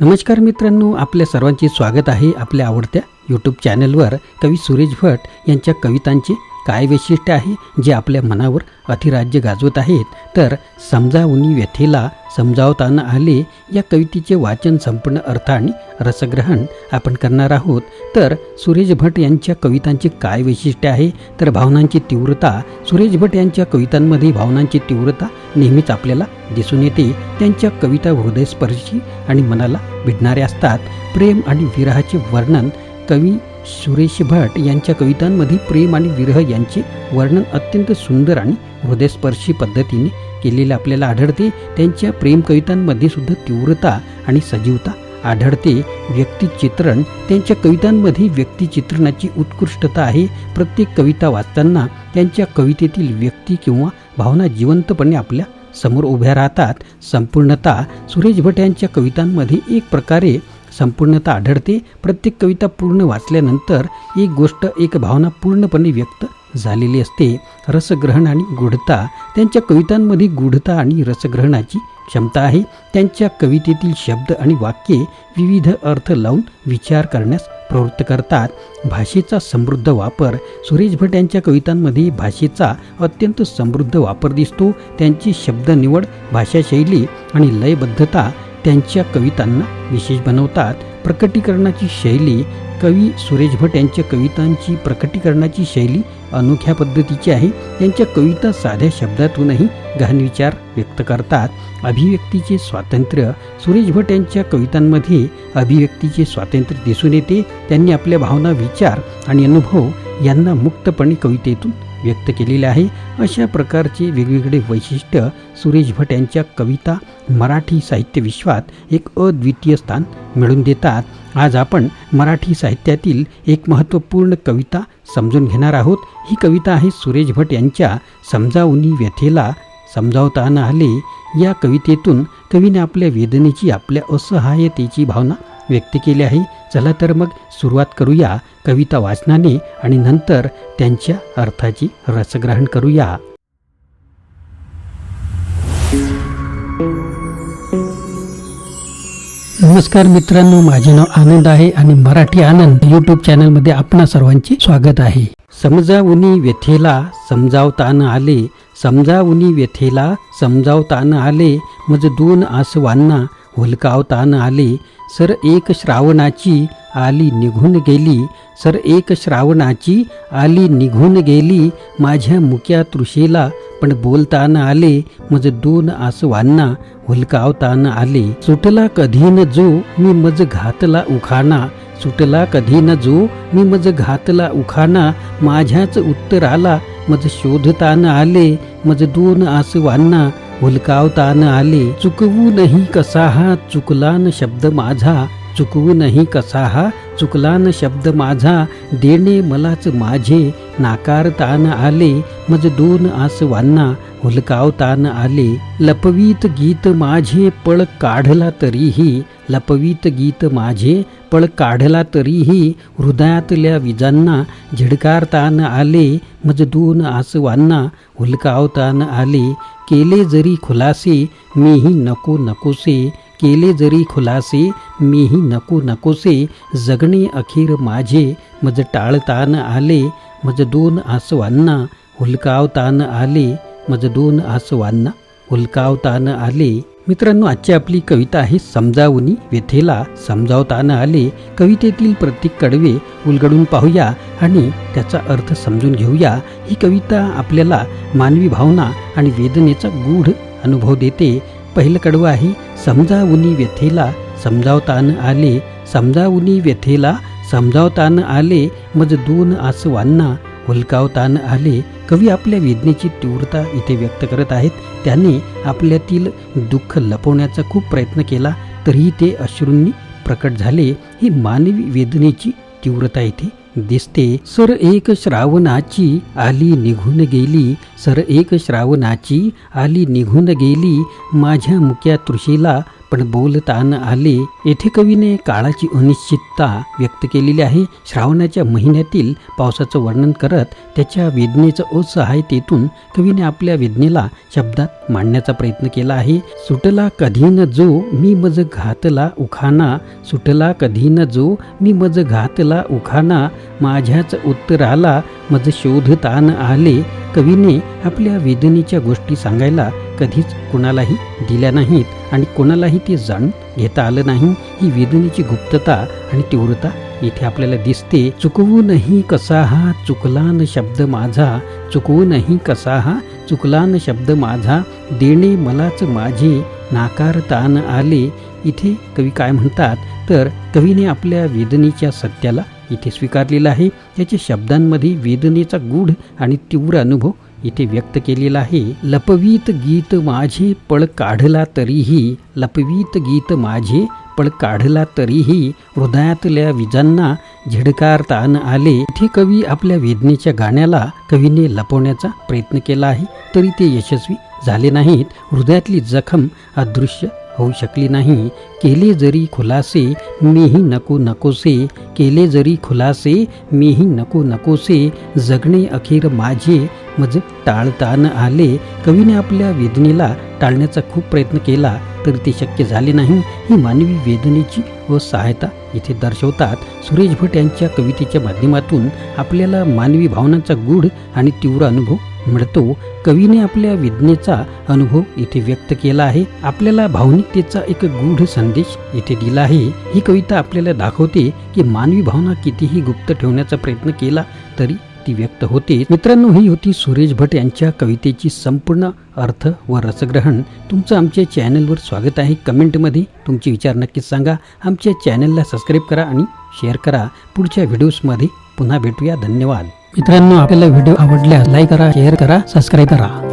नमस्कार मित्रांनो आपल्या सर्वांचे स्वागत आहे आपल्या आवडत्या यूट्यूब चॅनलवर कवी सुरेश भट यांच्या कवितांचे काय वैशिष्ट्य आहे जे आपल्या मनावर अतिराज्य गाजवत आहेत? तर समजा उनी व्यथेला समजावताना आले या कवितेचे वाचन संपूर्ण अर्थ आणि रसग्रहण आपण करणार आहोत. तर सुरेश भट यांच्या कवितांचे काय वैशिष्ट्य आहे? तर भावनांची तीव्रता. सुरेश भट यांच्या कवितांमध्ये भावनांची तीव्रता नेहमीच आपल्याला दिसून येते. त्यांच्या कविता हृदयस्पर्शी आणि मनाला भिडणाऱ्या असतात. प्रेम आणि विराहाचे वर्णन कवी सुरेश भट यांच्या कवितांमध्ये प्रेम आणि विरह यांचे वर्णन अत्यंत सुंदर आणि हृदयस्पर्शी पद्धतीने केलेले आपल्याला आढळते. त्यांच्या प्रेम कवितांमध्ये सुद्धा तीव्रता आणि सजीवता आढळते. व्यक्तिचित्रण त्यांच्या कवितांमध्ये व्यक्तिचित्रणाची उत्कृष्टता आहे. प्रत्येक कविता वाचताना त्यांच्या कवितेतील व्यक्ती किंवा भावना जिवंतपणे आपल्यासमोर उभ्या राहतात. संपूर्णता सुरेश भट यांच्या कवितांमध्ये एक प्रकारे संपूर्णता आढळते. प्रत्येक कविता पूर्ण वाचल्यानंतर एक गोष्ट एक भावना पूर्णपणे व्यक्त झालेली असते. रसग्रहण आणि गूढता त्यांच्या कवितांमध्ये गूढता आणि रसग्रहणाची क्षमता आहे. त्यांच्या कवितेतील शब्द आणि वाक्ये विविध अर्थ लावून विचार करण्यास प्रवृत्त करतात. भाषेचा समृद्ध वापर सुरेश भट यांच्या कवितांमध्ये भाषेचा अत्यंत समृद्ध वापर दिसतो. त्यांची शब्द निवड भाषाशैली आणि लयबद्धता त्यांच्या कवितांना विशेष बनवतात. प्रकटीकरणाची शैली कवी सुरेश भट यांच्या कवितांची प्रकटीकरणाची शैली अनोख्या पद्धतीची आहे. त्यांच्या कविता साध्या शब्दातूनही गहन विचार व्यक्त करतात. अभिव्यक्तीचे स्वातंत्र्य सुरेश भट यांच्या कवितांमध्ये अभिव्यक्तीचे स्वातंत्र्य दिसून येते. त्यांनी आपल्या भावना विचार आणि अनुभव यांना मुक्तपणे कवितेतून व्यक्त केलेले आहे. अशा प्रकारचे वेगवेगळे वैशिष्ट्य सुरेश भट यांच्या कविता मराठी साहित्य विश्वात एक अद्वितीय स्थान मिळवून देतात. आज आपण मराठी साहित्यातील एक महत्त्वपूर्ण कविता समजून घेणार आहोत. ही कविता आहे सुरेश भट यांच्या समजावणी व्यथेला समजावताना आले. या कवितेतून कवीने आपल्या वेदनेची आपल्या असहाय्यतेची भावना व्यक्त केली आहे. चला तर मग सुरुवात करूया कविता वाचनाने आणि नंतर त्यांच्या अर्थाची रसग्रहण करूया. नमस्कार मित्रांनो माझे नाव आनंद आहे आणि मराठी आनंद यूट्यूब चॅनलमध्ये आपणा सर्वांचे स्वागत आहे. समजावुनी व्यथेला समजावताना आले आले समजावुनी व्यथेला समजावताना आले मज दोन आसवांना हुलकावतान आले सर एक श्रावणाची आली निघून गेली सर एक श्रावणाची आली निघून गेली माझ्या मुक्या तृषेला पण बोलताना आले मज दोन आसवांना हुलकावता आले. सुटला कधी न जो मी मज घातला उखाणा. सुटला कधी न जो मी मज घातला उखाणा. माझ्याच उत्तराला मज शोधतान आले मज दोन आसवांना हुलकावतान आले चुकवूनही कसा हा चुकला न शब्द माझा. चुकवूनही कसा हा? चुकला न शब्द माझा देणे मलाच माझे. नाकारतान आले मज दोन आसवांना हुलकावतान आले. लपवीत गीत माझे पळ काढला तरीही. लपवीत गीत माझे पळ काढला तरीही. हृदयातल्या विजांना झिडकारतान आले मज दोन आसवांना हुलकावतान आले. केले जरी खुलासे मीही नको नकोसे. केले जरी खुलासे मीही नको नकोसे जगणे अखेर माझे मज टाळतान आले मज दोन आसवांना हुलकावतान आले मज दोन आसवांना हुलकावतान आले. मित्रांनो आजची आपली कविता आहे समजावणी व्यथेला समजावताना आले. कवितेतील प्रत्येक कडवे उलगडून पाहूया आणि त्याचा अर्थ समजून घेऊया. ही कविता आपल्याला मानवी भावना आणि वेदनेचा गूढ अनुभव देते. पहिलं कडवं आहे समजावूनी व्यथेला समजावतान आले समजावूनी व्यथेला समजावतान आले मज दोन आसवांना हुलकावतान आले. कवी आपल्या वेदनेची तीव्रता इथे व्यक्त करत आहेत. त्याने आपल्यातील दुःख लपवण्याचा खूप प्रयत्न केला तरीही ते अश्रूंनी प्रकट झाले. ही मानवी वेदनेची तीव्रता इथे दिसते. सर एक श्रावणाची आली निघून गेली. सर एक श्रावणाची आली निघून गेली. माझ्या मुक्या तृषीला पण बोलता न आले. येथे कवीने काळाची अनिश्चितता व्यक्त केलेली आहे. श्रावणाच्या महिन्यातील पावसाचं वर्णन करत त्याच्या वेदनेचं असहायतेतून कवीने आपल्या वेदनेला शब्दात मांडण्याचा प्रयत्न केला आहे. सुटला कधी न जो मी मज घातला उखाना. सुटला कधी न जो मी मज घातला उखाना. माझ्याच उत्तराला मज शोधतान आले. कवीने आपल्या वेदनेच्या गोष्टी सांगायला कधीच कुणालाही दिल्या नाहीत आणि कोणालाही ते जाणून घेता आलं नाही ही वेदनेची गुप्तता आणि तीव्रता इथे आपल्याला दिसते. चुकवूनही कसा हा चुकलान शब्द माझा. चुकवूनही कसा हा चुकलान शब्द माझा. देणे मलाच माझे नाकारतान आले. इथे कवी काय म्हणतात? तर कवीने आपल्या वेदनेच्या सत्याला इथे स्वीकारलेला आहे. त्याच्या शब्दांमध्ये वेदनेचा गूढ आणि तीव्र अनुभव इथे व्यक्त केलेला आहे लपवीत गीत माझे पळ काढला तरीही लपवीत गीत माझे पळ काढला तरीही हृदयातल्या विजांना झिडकार ताण आले. इथे कवी आपल्या वेदनेच्या गाण्याला कवीने लपवण्याचा प्रयत्न केला आहे तरी ते यशस्वी झाले नाहीत. हृदयातली जखम अदृश्य होऊ शकली नाही. केले जरी खुलासे मीही नको नकोसे. केले जरी खुलासे मीही नको नकोसे. जगणे अखेर माझे म्हणजे मज टाळता न आले. कवीने आपल्या वेदनेला टाळण्याचा खूप प्रयत्न केला तरी ते शक्य झाले नाही. ही मानवी वेदनेची व सहायता इथे दर्शवतात. सुरेश भट यांच्या कवितेच्या माध्यमातून आपल्याला मानवी भावनांचा गूढ आणि तीव्र अनुभव मिळतो. कवीने आपल्या वेदनेचा अनुभव इथे व्यक्त केला आहे. आपल्याला भावनिकतेचा एक गूढ संदेश इथे दिला आहे. ही कविता आपल्याला दाखवते की मानवी भावना कितीही गुप्त ठेवण्याचा प्रयत्न केला तरी ती व्यक्त होते. मित्रांनो ही होती सुरेश भट यांच्या कवितेची संपूर्ण अर्थ व रसग्रहण. तुमचं आमच्या चॅनलवर स्वागत आहे. कमेंटमध्ये तुमचे विचार नक्कीच सांगा. आमच्या चॅनलला सबस्क्राईब करा आणि शेअर करा. पुढच्या व्हिडिओजमध्ये पुन्हा भेटूया. धन्यवाद. मित्रांनो आपल्याला व्हिडिओ आवडल्यास लाईक करा शेअर करा सबस्क्राईब करा.